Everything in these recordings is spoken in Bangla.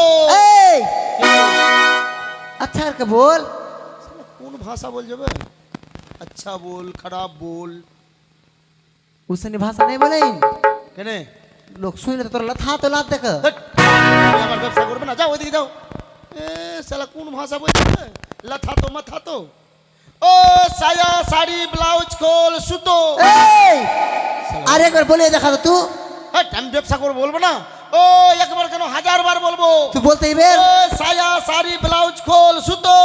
এই अच्छा करके बोल কোন ভাষা বল যাবে আচ্ছা বল খারাপ বল उसने भाषा नहीं बोले কেনে लोग सुन ले तो तोरा लथा तो लात देख ধ্যাৎ, তুমি আমার ব্যবসা করবে না যাও ওইদিকে যাও এ শালা কোন ভাষা বল যাবে লাথা তো মাথা তো ও সায়া শাড়ি ব্লাউজ খোল সুতো এই আরে একবার বলে দেখা তো तू হ্যাট, আমি ব্যবসা করবো বলবো না ও একবার কেন হাজার বার বলব? তুই বলতে এবার? সায়া সারি ব্লাউজ খোল সুতো।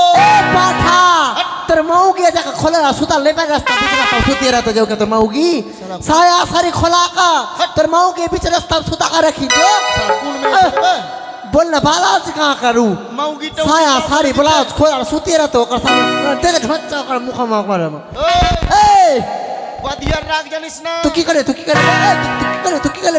পাঠা তোর মাউগি যাকে খোলা সুতা লেপা রাস্তা বিচ রাস্তা সুতিয়ে রাতে যাও তোর মাউগি? সায়া সারি খোলা কা হ্যাঁ। তোর মাউগি বিচ রাস্তা সুতা কা রাখি দে হ্যাঁ, হ্যাঁ। বল না ভালো আছে কাঁ করু? মাউগি তো সায়া সারি ব্লাউজ খোলা সুতিয়ে রাতে ওকর সামনে তেজ ঢচ্চা ওকর মুখ মা ওকর এই! বাদিয়ার রাগ জানিস না? তুই কি করে তুই কি করে তুই কি করে তুই কি করে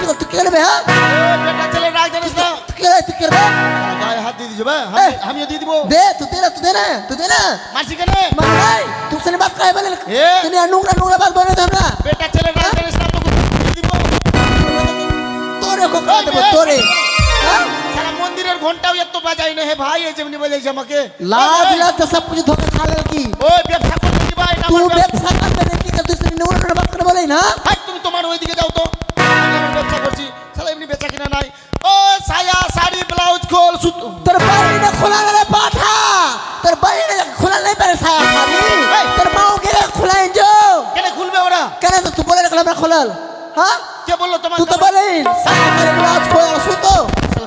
बे हां মারবে না तू की तू की करे बे हां ও বেটা ছেলে রাগ জানিস না तू की करे तू की करे শালা গায়ে হাত দিয়ে দিছে বে আমি- আমিও দিয়ে দিব दे तू तेरा तू देना तू देना মাসি কেন मान भाई तू से बात काय बोले ए। तूने नुंगरा नुंगरा बात बोले तो हमरा বেটা ছেলে রাগ জানিস না তোকে দিয়ে দিব তোরে কো কাট দেব তোরে হ্যাঁ? সারা মন্দিরের ঘন্টাও এত বাজাই না হে ভাই এই যেমনি বাজাইছে আমাকে लाज लाज तो सब कुछ धोखा खा ले की ওই ব্যবসা করতে দিবা এটা तू আমার ব্যবসা। व्यवसाय करने की कर तू से नुंगरा बात कर बोले ना হাই, তুমি তোমার ওইদিকে যাও তো কিনে নাই ও সায়া শাড়ি ব্লাউজ খোল তোর বাইরে খোলা গেলে পাঠা তোর বাইরে খোলা নাই পারে সায়া শাড়ি তোর মাও গেলে খোলাই যো কেন খুলবে ওরা কেন তো তুই বলে রাখলাম খোলাল হ্যাঁ কে বললো তোমার তুই তো বলে সায়া শাড়ি ব্লাউজ খোল সুতো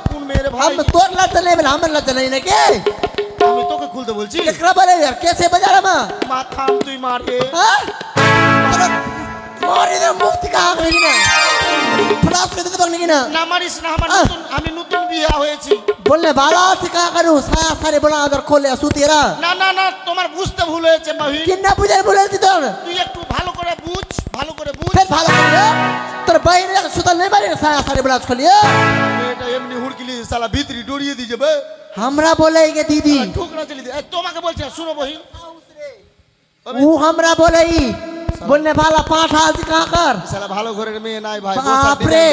কোন মেয়ের ভাই আমি তোর লাতে নেই আমার লাতে নেই নাকি আমি তোকে খুলতে বলছি একরা বলে আর কেসে বাজারামা মাথাম তুই মারে হ্যাঁ না করে দিতে না? না মারিস না আমার নতুন আমি নতুন বিয়ে হয়েছি। বললে বালা থেকে কারু বলা আদর কোলে সুতিরা না না না তোমার বুঝতে ভুল হয়েছে মাহি কি না বুঝাই বলে তুই একটু ভালো করে বুঝ ভালো করে বুঝ। ভালো করে তোর বাইরে সুতা নেই বাইরে সায়া সারে বলা খলিয়ে এটা এমনি হুড়কিলি সালা ভিতরি ডড়িয়ে দিয়ে যাবে আমরা বলে গে দিদি। ঠোকরা চলে তোমাকে বলছি শুনো বহিন ও আমরা বলেই। বললে ভালো পাঁচ হাজ কাকার সালা ভালো ঘরের মেয়ে নাই ভাই বাপরে।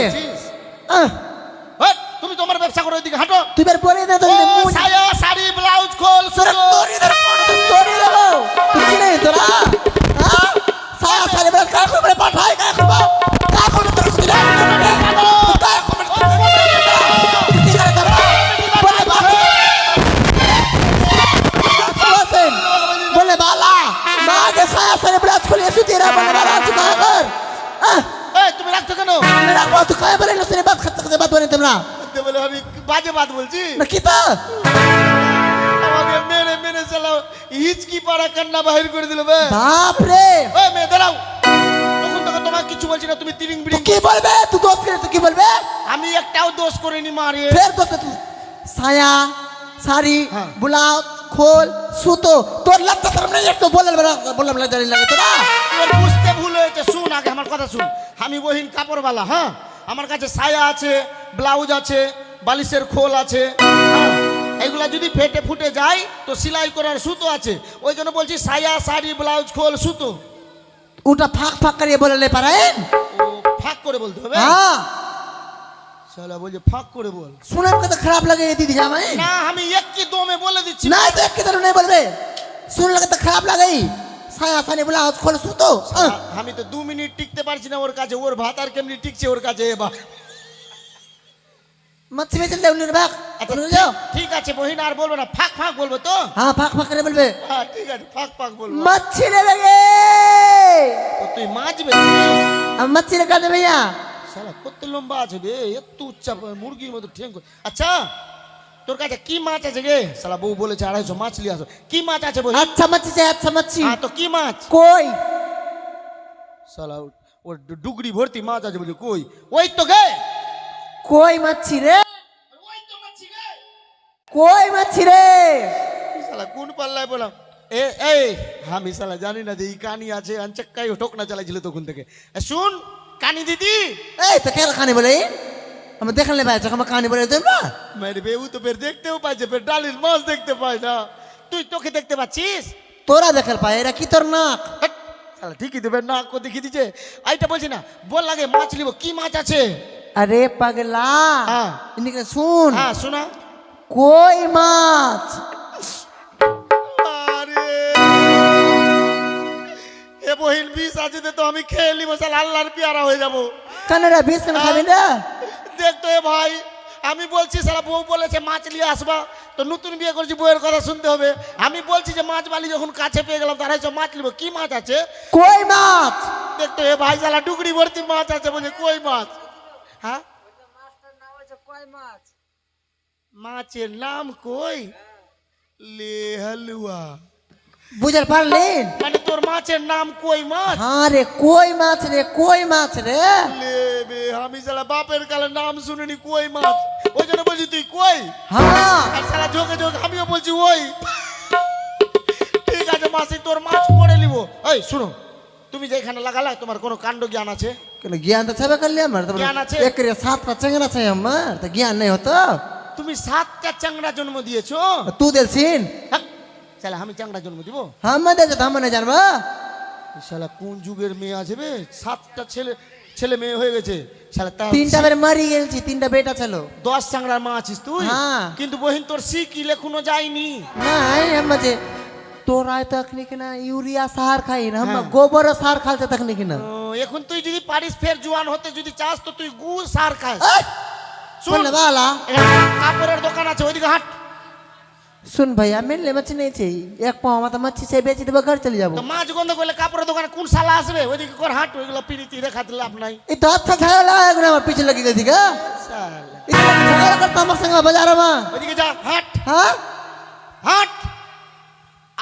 তুমি তোমার ব্যবসা করে এদিকে হাঁটো। তুই বের পরে দে তুমি সায়া শাড়ি ব্লাউজ খোল সুরে তোরি দে তোরি দে তুই নেই তোরা? সায়া শাড়ি ব্লাউজ কাকু পাঠাই কাকু তোমরা বলে আমি বাজে বাত বলছি। না কিতা আমাকে মেরে মেরে চালাও। হিচকি পাড়া কান্না বাহির করে দিল বে। বাপ রে ওই মেয়ে দাঁড়াও। তখন তোকে তোমাকে কিছু বলছি না তুমি তিরিং বিড়িং কি বলবে? তুই দোষ করে তুই কি বলবে? আমি একটাও দোষ করিনি মারে ফের তো তুই সায়া শাড়ি হ্যাঁ। ব্লাউজ খোল সুতো তোর লাগতে সামনে একটু বলে বললাম না জানি লাগে তোরা। তোর বুঝতে ভুল হয়েছে শুন আগে আমার কথা শুন। আমি বহিন কাপড়ওয়ালা হ্যাঁ? আমার কাছে সায়া আছে ব্লাউজ আছে বালিশের খোল আছে এগুলো যদি ফেটে ফুটে যায় তো সেলাই করার সুতো আছে। ওই জন্য বলছি সায়া শাড়ি ব্লাউজ খোল সুতো। ওটা ফাঁক ফাঁক করিয়ে বলে পারেন? ফাঁক করে বলতে হবে? হ্যাঁ। শালা বলছে ফাঁক করে বল। শুনে খারাপ লাগে দিদি না আমি দমে বলে দিচ্ছি। না তো এক কিধর नहीं বলবে। শুনে লাগে তো খারাপ লাগে সায়া খোল সুতো আহ, আমি তো দু মিনিট টিকতে পারছি না ওর কাছে ওর ভাত আর কেমনি টিকছে ওর কাছে এবার। হ্যাঁ, মুরগির মতো আচ্ছা তোর কাছে কি মাছ আছে রে? শালা বউ বলেছে আড়াইশো মাছ নিয়ে কি মাছ আছে আচ্ছা মাছ হ্যাঁ, আচ্ছা মাছ। কি মাছ? কই? শালা ওর ডুগরি ভর্তি মাছ আছে বলছে কই? ওই তো গে! কই মাছি রে? কই মাছি রে? শালা কোন পাল্লাই বললাম? এ এই আমি সালা জানি না যে এই কানি আছে আনচাক্কাই ঠোকনা চালাইছিল তখন থেকে। শুন কানি দিদি। এই তো কেন কানি বলে? আমি দেখেন লে ভাই যখন আমার কানি বলে দেব না? মেরে বেউ তো ফের দেখতেও পাইছে ফের ডালির মাছ দেখতে পাই না। তুই তোকে দেখতে পাচ্ছিস? তোরা দেখার পায় এরা কি তোর নাক? ঠিকই দেবে নাক দেখি দিছে আইটা বলছি না বল লাগে মাছ নিব কি মাছ আছে? আরে পাগলা। এদিকে শুন হ্যাঁ শোনা কই মাছ আরে এ বহিন বিষ আছে তো আমি খেয়ে নিব শালা আল্লাহর পিয়ারা হয়ে যাব কানাডা বিষ কেন খাবি না দেখ তো এ ভাই আমি বলছি সারা বউ বলেছে মাছ নিয়ে আসবা তো নতুন বিয়ে করছি বউয়ের কথা শুনতে হবে আমি বলছি যে মাছ বালি যখন কাছে পেয়ে গেলাম তারা সব মাছ নিব কি মাছ আছে কই মাছ দেখ তো এ ভাই শালা ডুগরি ভর্তি মাছ আছে বলছে কই মাছ হ্যাঁ? মাছের নাম কই? লে হালুয়া বুঝার পারলেন? মানে তোর মাছের নাম কই মাছ? হ্যাঁ রে কই মাছ রে কই মাছ রে? লে বে আমি শালা বাপের কালে নাম শুনিনি কই মাছ? ওই জন্য বলছি তুই কই? হ্যাঁ। আর শালা ঝোঁকে ঝোঁকে আমিও বলছি ওই। ঠিক আছে মাসি তোর মাছ পড়ে নিব। এই শুনো তুমি যেখানে লাগালা তোমার কোনো কাণ্ড জ্ঞান আছে? কেন জ্ঞান তো ছাবে করলে আমার তারপরে জ্ঞান আছে একরে সাতটা চেংড়া চাই আমার তো জ্ঞান নেই হতো তুমি সাতটা চেংড়া জন্ম দিয়েছ তু দেখছিন শালা আমি চেংড়া জন্ম দিব আমার দেখে তো আমার জানবা শালা কোন যুগের মেয়ে আছে সাতটা ছেলে ছেলে মেয়ে হয়ে গেছে শালা তিনটা বের মারি গেলছি তিনটা বেটা ছিল দশ চাংড়ার মা আছিস তুই কিন্তু বহিন তোর সি কি লেখুনো যায়নি না যে তোরায় তকনিক না ইউরিয়া সার খাই না আমরা গোবর সার খালতে তকনিক না এখন তুই যদি পারিস ফের জোয়ান হতে যদি চাস তো তুই গু সার খাস শুন বালা কাপড়ের দোকান আছে ওইদিকে হাট শুন ভাইয়া মেনলে মাছ নেই চাই এক পাওয়া আমার মাছি সে বেচে দেবো ঘর চলে যাবো মাছ গন্ধ করলে কাপড়ের দোকানে কোন শালা আসবে ওইদিকে কর হাট ওইগুলো পিড়িতি রেখা দিলে আপনাই এই তো আচ্ছা ছায়ালা এগুলো আমার পিছে লাগিয়ে গেছি গা ছায়ালা করতো আমার সঙ্গে বাজারে মা ওইদিকে যা হাট হ্যাঁ হাট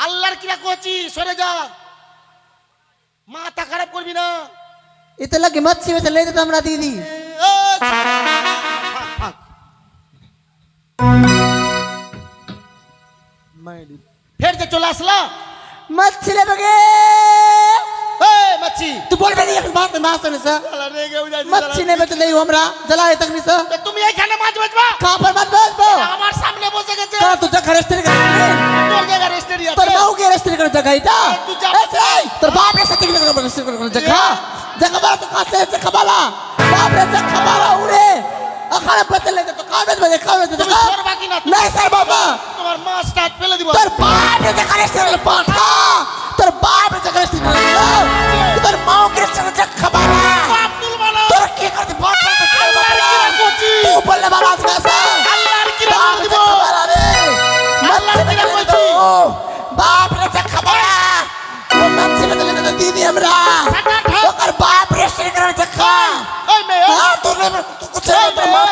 আল্লাহর কিরা করছি সরে যা। মাথা খারাপ করবি না। এতে লাগে মাছি বেঁচে লেগে যেতাম না দিদি ফের যে চলে আসলা? মাছি লেবে গে তো আমরা জ্বালায় তুমি আমার সামনে বসে গেছে। জায়গা এটা তোর বাপ রে করে জায়গা জায়গা বালা তো কাছে এসে খাবালা। বাপ রে জায়গা খাবালা উড়ে। আখানে পেতে লেগে তো খাবে বাজে সরবা কিনা? নাই স্যার বাবা। তোমার মাছ টাচ ফেলে দিব। তোর বাপ রে हमरा ओकर बाप रे श्री करण जखा ए में हां तू ने तू कुछ नहीं पर मां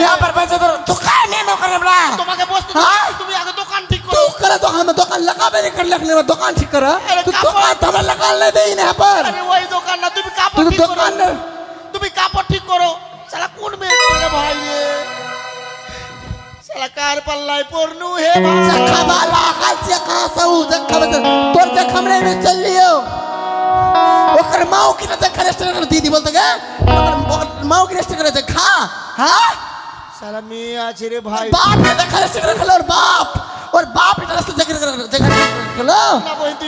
यहां पर पैसे तो दुकान में नौकर हमरा তোমাকে বস্তু তুমি আগে দোকান ঠিক করো तू करे तो हम दुकान लगा मेरे कर लगने में दुकान ठीक कर तू दुकान तुम्हें लगा ले दे ही पर अरे কার পাল্লায় পড়নু হে তোর যে খামড়ে মে চললিও ওকর মাও কি না দেখা রেস্ট করে দিদি বলতে গে মাও কি রেস্ট করে খা হ্যাঁ সারা মেয়ে আছে রে ভাই। বাপ দেখা রেস্ট করে খেলো ওর বাপ। ওর বাপ এটা রাস্তা দেখা দেখা খেলো।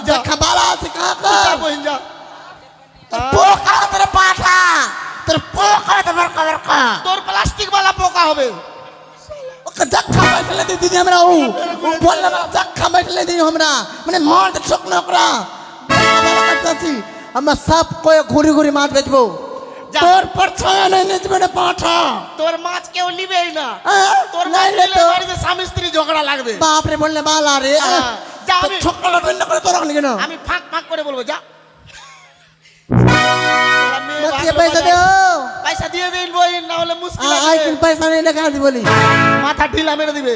দেখা বালা আছে কাকা বহিন যা। পোকা তোর পাঠা। তোর পোকা তোর পোকা তোর প্লাস্টিক বালা পোকা হবে। ধাক্কা মাই ফেলে দিদি আমরা ও বললাম ধাক্কা মাই ফেলে দিই আমরা। মানে মার শোক নকরা আমরা সব কয়ে ঘুরি ঘুরি মাছ বেচবো তোর পরছায়া নাই তোর মাছ কেউ নিবেই না। তোর নাই রে তো স্বামী স্ত্রী ঝগড়া লাগবে। বাপ বললে বালা রে। হ্যাঁ, যা আমি ছোকলা করে তোর কেন আমি ফাঁক ফাঁক করে বলব যা। মাছিয়া পয়সা দেও পয়সা দিয়ে দিন বই না হলে মুশকিল আছে আই কোন পয়সা নেই মাথা ঢিলা মেরে দিবে।